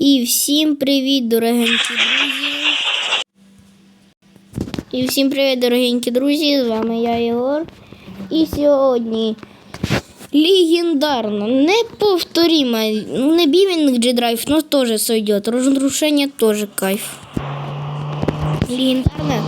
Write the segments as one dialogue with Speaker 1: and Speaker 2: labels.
Speaker 1: І всім привіт, дорогенькі друзі. І всім привіт, дорогенькі друзі! З вами я Єгор. І сьогодні легендарно, неповторимо, не бивинг G-Drive, но тоже сойдет. Разрушение тоже кайф. Легендарно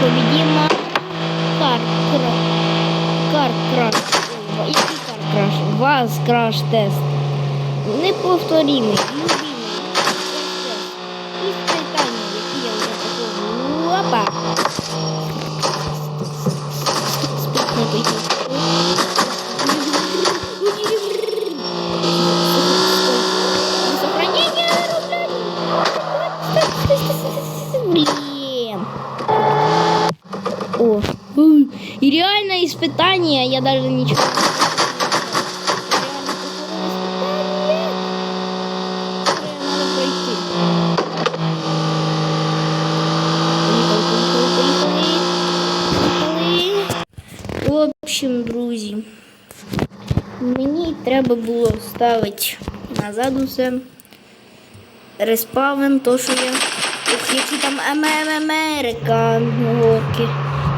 Speaker 1: победима Кар Краш. Кар Який Кар Краш? Вас Краш Тест. Неповторимий, реально испытание, я даже ничего В общем, друзі, мені треба було ставити назад усе. Респавен, то що я. Які там ММ Америка горки.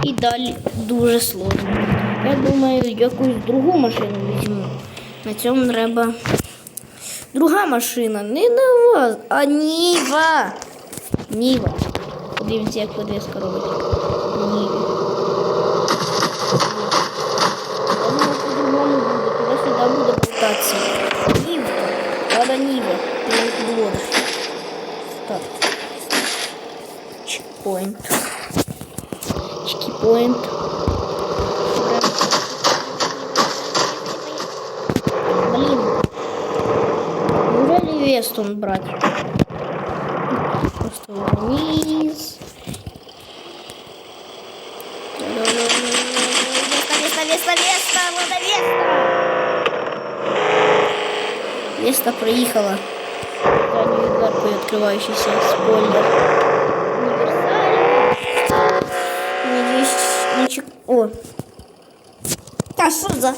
Speaker 1: І далі дуже сложно. Я думаю, якусь другу машину візьму. На цьому треба. Друга машина, не на вас, а Ніва. Ніва. Подивимося, як подвеска робить. Ніва. Думаю, по-другому буде, туди-сюди буде болтатися. Ніва. Ладно, Ніва. Ти не підводиш. Так. Чекпоінт. Чекпоінт. Вестон брать? Просто вниз. Веста, Веста, Веста, Лада Веста! Веста проехала. Заднюю дверку открывающийся спойлер. Надеюсь, ничего... О! А что за...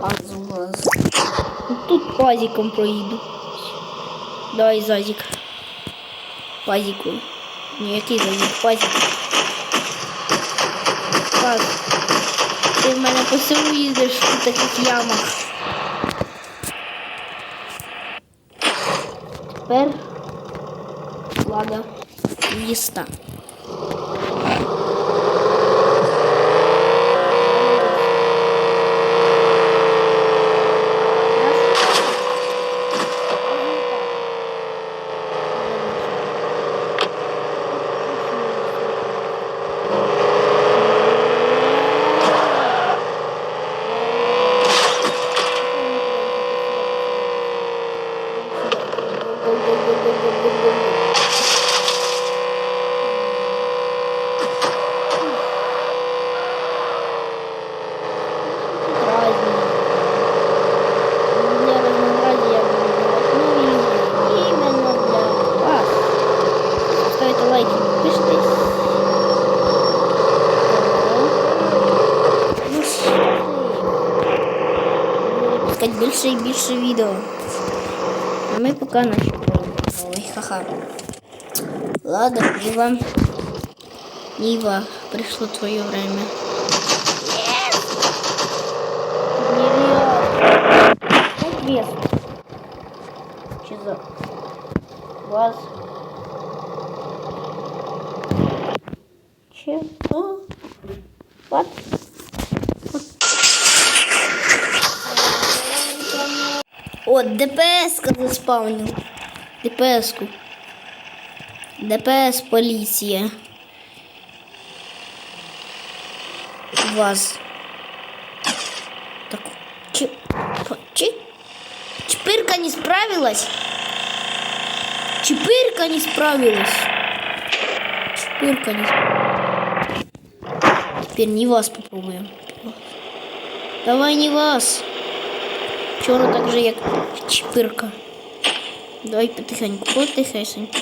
Speaker 1: Пазуаз. Тут пазиком проїду. Давай, Зазик. Пазику. Ні, який Зазик? Пазик. Паз. Ти в мене по селу їздиш у таких ямах. Тепер влада міста. більше і більше відео. А ми поки наші Ой, ха-ха. Ладно, Ива. Ива, пришло твое время. Нереально. Как вес? Че за вас? Чего? О, ДПС-ка заспавнил. ДПС-ку. ДПС полиция. Вас. Так, чи, чи, Чпырка не справилась? Чпырка не справилась. Чпырка не справилась. Теперь не вас попробуем. Давай не вас. Вчора так же, як чпирка. Давай потихеньку, потихесеньку.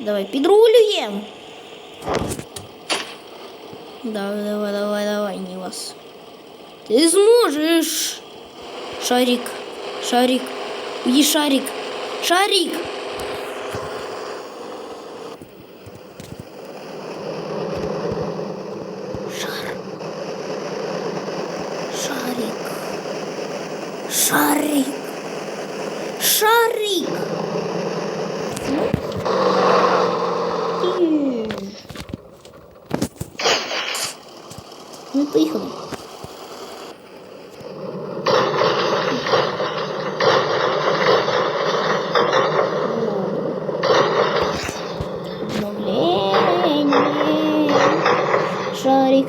Speaker 1: Давай підрулюємо. Давай, давай, давай, давай, не вас. Ти зможеш. Шарик, шарик, уйди, шарик. Шарик! Шар. Шарик. Шарик. Шарик. Ну, поїхали. Обновление. Шарик,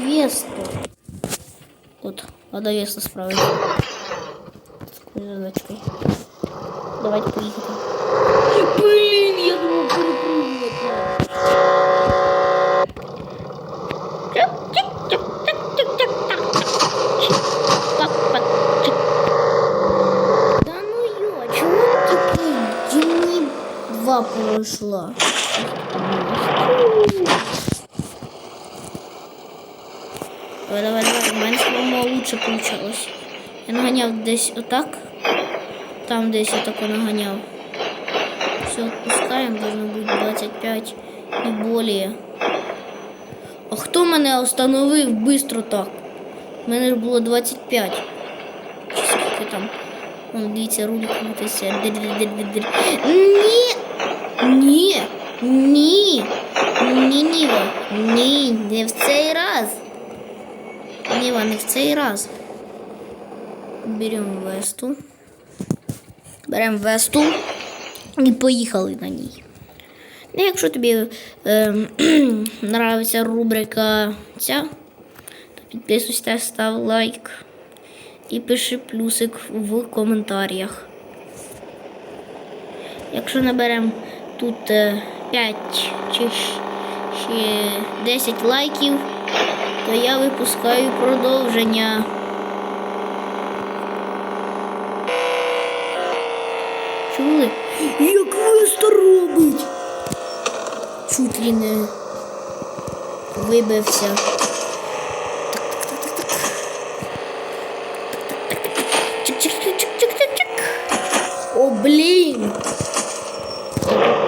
Speaker 1: весту. От, лада веста справиться. З такою задачкою. Давайте поїхати. Блін, я думав перепрыгнути. Да ну ё, чего такие дни два пройшла? Давай, давай, давай. У мене самому лучше получалось. Я наганяв десь отак. Там десь я тако наганяв. Все, отпускаем, должно быть 25 и более. А хто мене остановив быстро так? У мене ж було 25. Чи скільки там? Вон, дивіться, руль крутиться. Дир-дир-дир-дир. Ні! Ні! Ні! Ні, Ні, не в цей раз. Не в цей раз. Беремо весту. Беремо весту і поїхали на ній. Ну, якщо тобі е, нравиться рубрика ця, то підписуйся, став лайк і пиши плюсик в коментарях. Якщо наберемо тут е, 5 чи щ- ще 10 лайків, то я випускаю продовження. Чули? Як виста робить? Чуть ли не вибився. О, блін!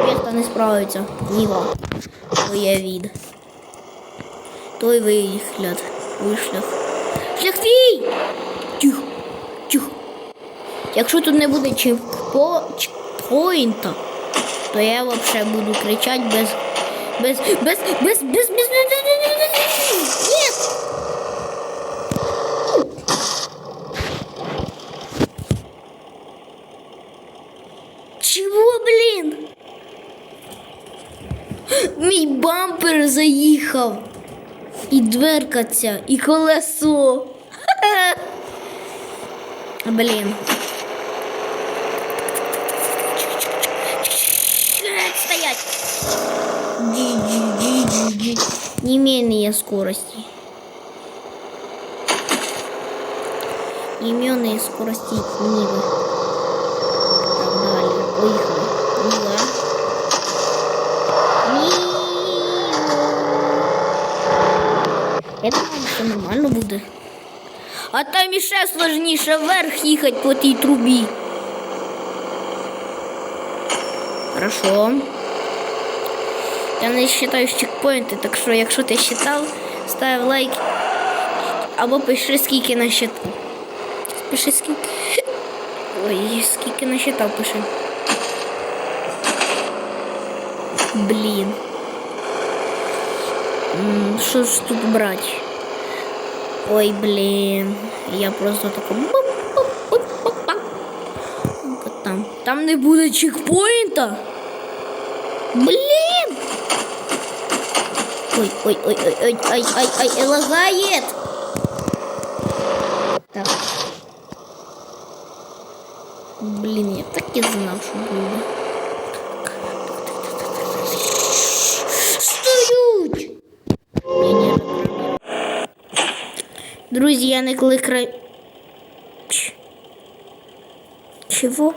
Speaker 1: Веста не справиться. Твоє від. Той вигляд. Вишлях. Шлях твій! Тихо, тихо. Якщо тут не буде чекпо... чекпоінта, то я вообще буду кричати без. Без. Без. Без. Без. Без. Без. без. Нет! Чего? Мій бампер заїхав. І дверка ця, і колесо. Блін. Стоять. Джи-джи-джи-джи-джи. Не менее скорости. Не менее скорости Нивы. Так, далее. Поехали. Я думаю, все нормально буде. А там іще сложніше вверх їхати по тій трубі. Хорошо. Я не считаю чекпоінти, так що якщо ти считав, став лайк або пиши скільки на счету. Пиши скільки. Ой, скільки на счетав пиши. Блін. М, Що ж тут брати? Ой, блін. Я просто тако. буп-буп-буп-буп-буп. Ну-ка Там. Там не буде чекпоінта. Блін! Ой, ой, ой, ой, ой, ай, ай, ай, лагает. Так. Блін, я так і знав, що буде. Друзі, я не кликаю. Ч- Чого?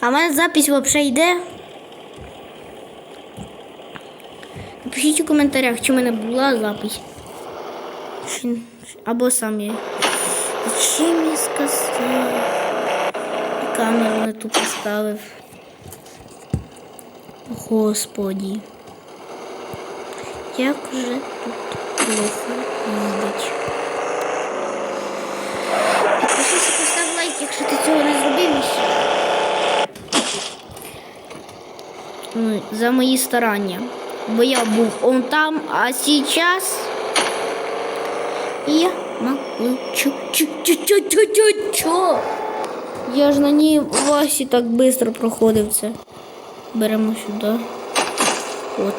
Speaker 1: А в мене запись взагалі йде. Напишіть у коментарях, чи в мене була запись. Або сам я. Чим я сказав? Камеру не ту поставив. Господі. Як же тут плохо якщо ти цього не зробив ще. Ну, за мої старання. Бо я був он там, а сейчас я молчу. Чу-чу-чу-чу-чу-чу. Я ж на ній Васі так швидко проходив це. Беремо сюди. От.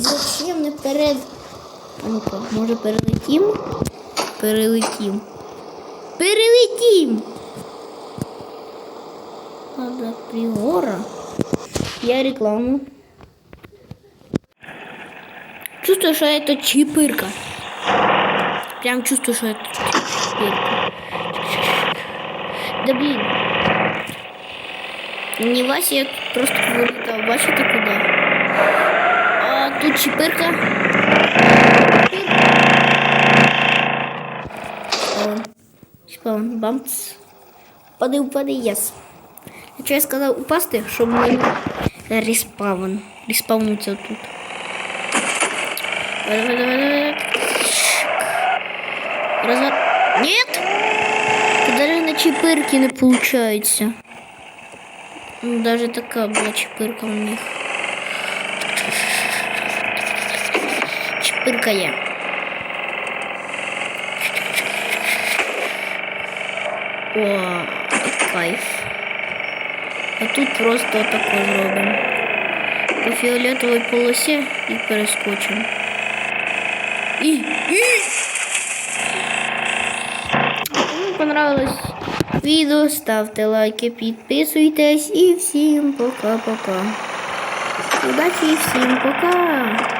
Speaker 1: Зачем не перед? А ну-ка, може перелетім? Перелетім. Перелетім! Надо приора. Я рекламу. Чувствую, что это чипырка. Прям чувствую, что это чипырка. Да блин. Не Вася, я тут просто вылетал. Бачите куда? А тут чипырка. Спаун. Спаун. Бамц. Пади, упади, єс. Якщо я сказав упасти, щоб ми респаун. Респаунуться тут. Развор... Нет! Даже на чипырке не получается. Ну, даже такая была чипырка у них. Чипырка я. О, кайф. А тут просто тако зробимо. По фіолетовій полосі і перескочимо. І, і. Кому понравилось відео, ставте лайки, підписуйтесь і всім пока-пока. Удачі і всім пока!